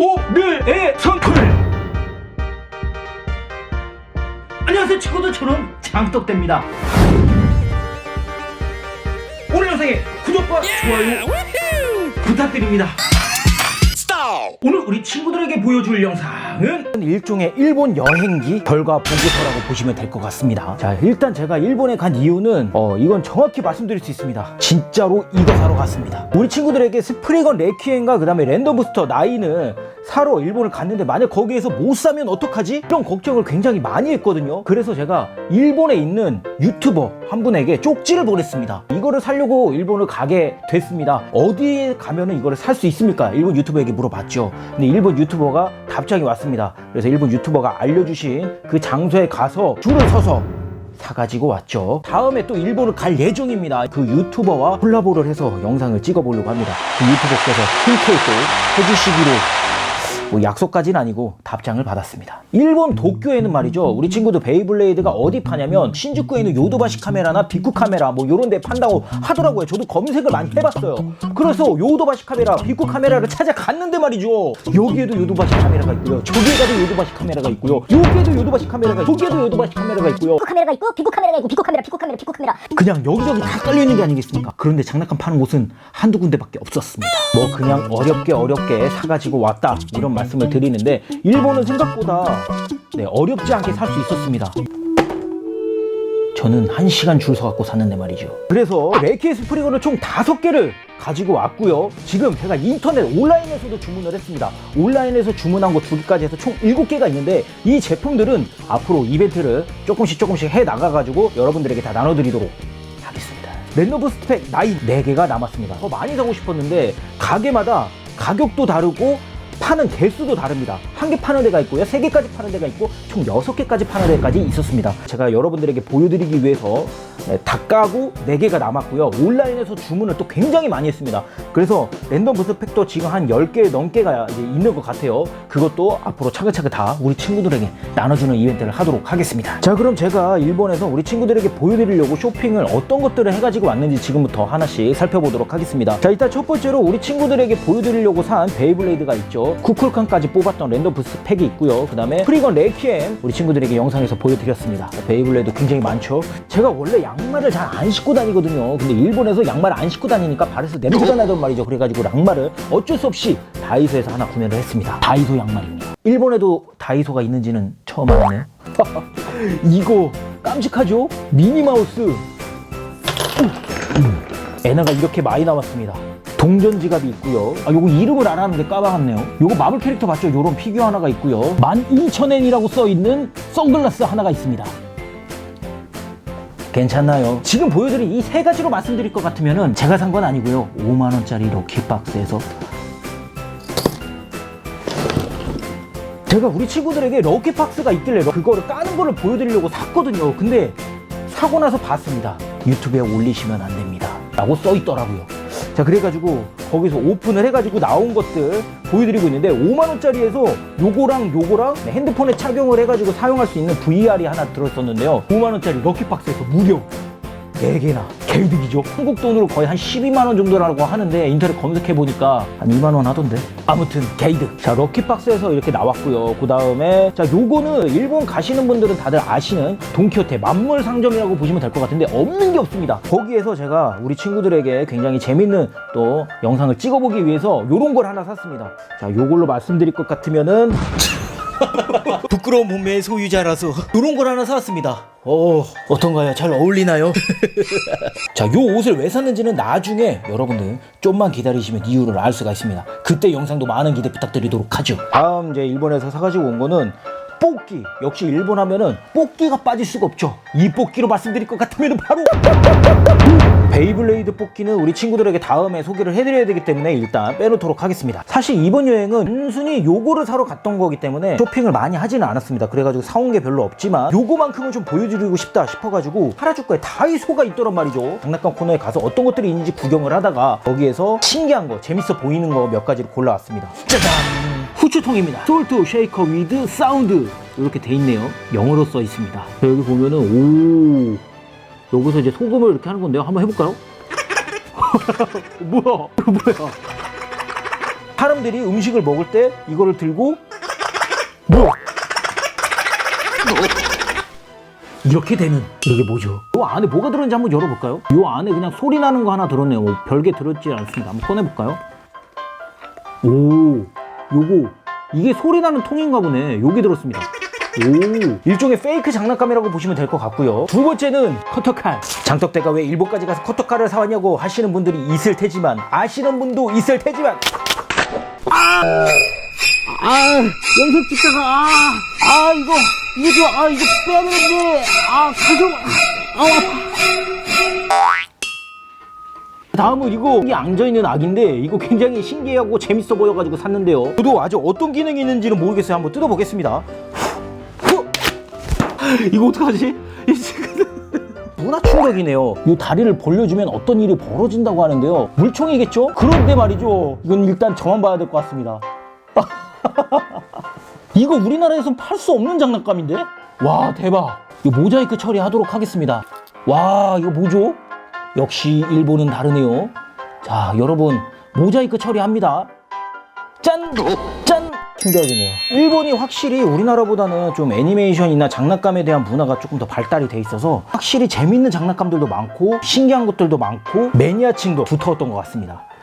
오늘의 선풀 안녕하세요 친구들 저는 장떡대입니다. 오늘 영상에 구독과 좋아요 부탁드립니다 오늘 우리 친구들에게 보여줄 영상은 일종의 일본 여행기 결과 보고서라고 보시면 될 것 같습니다. 자, 일단 제가 일본에 간 이유는 어, 이건 정확히 말씀드릴 수 있습니다. 진짜로 이거 사러 갔습니다. 우리 친구들에게 스프리건 레퀴엠과 그 다음에 랜덤 부스터 나이는 사러 일본을 갔는데 만약 거기에서 못 사면 어떡하지? 이런 걱정을 굉장히 많이 했거든요. 그래서 제가 일본에 있는 유튜버 한 분에게 쪽지를 보냈습니다. 이거를 사려고 일본을 가게 됐습니다. 어디에 가면은 이거를 살 수 있습니까? 일본 유튜버에게 물어봤죠. 근데 일본 유튜버가 답장이 왔습니다. 그래서 일본 유튜버가 알려주신 그 장소에 가서 줄을 서서 사가지고 왔죠. 다음에 또 일본을 갈 예정입니다. 그 유튜버와 콜라보를 해서 영상을 찍어보려고 합니다. 그 유튜버께서 또 해주시기로 뭐 약속까지는 아니고 답장을 받았습니다. 일본 도쿄에는 말이죠. 우리 친구들 베이블레이드가 어디 파냐면 신주쿠에 있는 요도바시 카메라나 비쿠 카메라 뭐 요런 데 판다고 하더라고요. 저도 검색을 많이 해봤어요. 그래서 요도바시 카메라, 비쿠 카메라를 찾아갔는데 말이죠. 여기에도 요도바시 카메라가 있고요. 저기에 가도 요도바시 카메라가 있고요. 여기에도 요도바시 카메라가 있고 저기에도 요도바시 카메라가 있고요. 비코 카메라가 있고 비코 카메라가 있고 비코 카메라 비코 카메라 비코 카메라 그냥 여기저기 다 깔려 있는 게 아니겠습니까? 그런데 장난감 파는 곳은 한두 군데밖에 없었습니다. 뭐 그냥 어렵게 어렵게 사가지고 왔다 이런 말씀을 드리는데 일본은 생각보다 네, 어렵지 않게 살 수 있었습니다. 저는 한 시간 줄 서갖고 샀는데 말이죠. 그래서 레키 스프링어를 총 다섯 개를 가지고 왔고요. 지금 제가 인터넷 온라인에서도 주문을 했습니다. 온라인에서 주문한 거 두 개까지 해서 총 일곱 개가 있는데 이 제품들은 앞으로 이벤트를 조금씩 조금씩 해 나가가지고 여러분들에게 다 나눠드리도록 하겠습니다. 랜덤 스펙 나이 4개가 남았습니다. 더 많이 사고 싶었는데 가게마다 가격도 다르고 파는 개수도 다릅니다. 한 개 파는 데가 있고요. 세 개까지 파는 데가 있고 총 여섯 개까지 파는 데까지 있었습니다. 제가 여러분들에게 보여드리기 위해서 네, 다 까고 네 개가 남았고요. 온라인에서 주문을 또 굉장히 많이 했습니다. 그래서 랜덤 부스펙도 지금 한 10개 넘게가 있는 것 같아요. 그것도 앞으로 차근차근 다 우리 친구들에게 나눠주는 이벤트를 하도록 하겠습니다. 자, 그럼 제가 일본에서 우리 친구들에게 보여드리려고 쇼핑을 어떤 것들을 해가지고 왔는지 지금부터 하나씩 살펴보도록 하겠습니다. 자, 일단 첫 번째로 우리 친구들에게 보여드리려고 산 베이블레이드가 있죠. 쿠쿨칸까지 뽑았던 랜덤 부스 팩이 있고요. 그 다음에 프리건 레이키엠 우리 친구들에게 영상에서 보여드렸습니다. 베이블레이드 굉장히 많죠. 제가 원래 양 말을 잘 안 신고 다니거든요. 근데 일본에서 양말을 안 신고 다니니까 발에서 냄새가 나던 말이죠. 그래가지고 양말을 어쩔 수 없이 다이소에서 하나 구매를 했습니다. 다이소 양말입니다. 일본에도 다이소가 있는지는 처음 알았네요. 이거 깜찍하죠? 미니마우스 에나가 이렇게 많이 나왔습니다. 동전 지갑이 있고요. 아, 요거 이름을 안 하는데 까먹었네요. 요거 마블 캐릭터 맞죠? 요런 피규어 하나가 있고요. 12,000엔이라고 써 있는 선글라스 하나가 있습니다. 괜찮나요? 지금 보여드린 이 세 가지로 말씀드릴 것 같으면은 제가 산 건 아니고요. 5만원짜리 럭키박스에서 제가 우리 친구들에게 럭키박스가 있길래 그거를 까는 거를 보여드리려고 샀거든요. 근데 사고 나서 봤습니다. 유튜브에 올리시면 안 됩니다. 라고 써 있더라고요. 자, 그래가지고 거기서 오픈을 해가지고 나온 것들 보여드리고 있는데 5만원짜리에서 요거랑 요거랑 핸드폰에 착용을 해가지고 사용할 수 있는 VR이 하나 들었었는데요. 5만원짜리 럭키박스에서 무려 4개나 개이득이죠. 한국 돈으로 거의 한 12만원 정도라고 하는데 인터넷 검색해보니까 한 2만원 하던데. 아무튼 개이득. 자, 럭키박스에서 이렇게 나왔고요. 그 다음에 자, 요거는 일본 가시는 분들은 다들 아시는 돈키호테 만물 상점이라고 보시면 될 것 같은데 없는 게 없습니다. 거기에서 제가 우리 친구들에게 굉장히 재밌는 또 영상을 찍어보기 위해서 요런 걸 하나 샀습니다. 자, 요걸로 말씀드릴 것 같으면은 부끄러운 몸매의 소유자라서 이런 걸 하나 사왔습니다. 어, 어떤가요? 잘 어울리나요? 자, 요 옷을 왜 샀는지는 나중에 여러분들 좀만 기다리시면 이유를 알 수가 있습니다. 그때 영상도 많은 기대 부탁드리도록 하죠. 다음 이제 일본에서 사가지고 온 거는 뽑기. 역시 일본 하면은 뽑기가 빠질 수가 없죠. 이 뽑기로 말씀드릴 것 같으면 바로 베이블레이드 뽑기는 우리 친구들에게 다음에 소개를 해드려야 되기 때문에 일단 빼놓도록 하겠습니다. 사실 이번 여행은 단순히 요거를 사러 갔던 거기 때문에 쇼핑을 많이 하지는 않았습니다. 그래가지고 사온 게 별로 없지만 요거만큼은 좀 보여드리고 싶다 싶어가지고 하라주가에 다이소가 있더란 말이죠. 장난감 코너에 가서 어떤 것들이 있는지 구경을 하다가 거기에서 신기한 거, 재밌어 보이는 거 몇 가지를 골라왔습니다. 짜잔! 후추통입니다. 솔트 쉐이커 위드 사운드 이렇게 돼 있네요. 영어로 써 있습니다. 자, 여기 보면은 오 여기서 이제 소금을 이렇게 하는 건데요. 한번 해볼까요? 뭐야? 이거 뭐야? 사람 사람들이 음식을 먹을 때 이거를 들고 뭐 이렇게 되는 이게 뭐죠? 이 안에 뭐가 들었는지 한번 열어볼까요? 이 안에 그냥 소리 나는 거 하나 들었네요. 뭐 별게 들었지 않습니다. 한번 꺼내볼까요? 오, 요거 이게 소리 나는 통인가 보네. 여기 들었습니다. 오, 일종의 페이크 장난감이라고 보시면 될 것 같고요. 두 번째는 커터칼. 장떡대가 왜 일본까지 가서 커터칼을 사왔냐고 하시는 분들이 있을 테지만 아시는 분도 있을 테지만 아, 영상 찍다가, 아, 아, 이거, 이거 좀, 아, 이거 빼야 되는데, 아, 가져, 아. 다음은 이거, 이게 앙져있는 악인데, 이거 굉장히 신기하고 재밌어 보여가지고 샀는데요. 저도 아주 어떤 기능이 있는지는 모르겠어요. 한번 뜯어보겠습니다. 후! 이거 어떡하지? 이 지금 문화 충격이네요. 이 다리를 벌려주면 어떤 일이 벌어진다고 하는데요. 물총이겠죠? 그런데 말이죠. 이건 일단 저만 봐야 될 것 같습니다. 이거 우리나라에선 팔 수 없는 장난감인데? 와 대박 이거 모자이크 처리하도록 하겠습니다 와 이거 뭐죠? 역시 일본은 다르네요 자 여러분 모자이크 처리합니다 짠! 짠! 충격이네요. 일본이 확실히 우리나라보다는 좀 애니메이션이나 장난감에 대한 문화가 조금 더 발달이 돼 있어서 확실히 재밌는 장난감들도 많고 신기한 것들도 많고 매니아층도 두터웠던 것 같습니다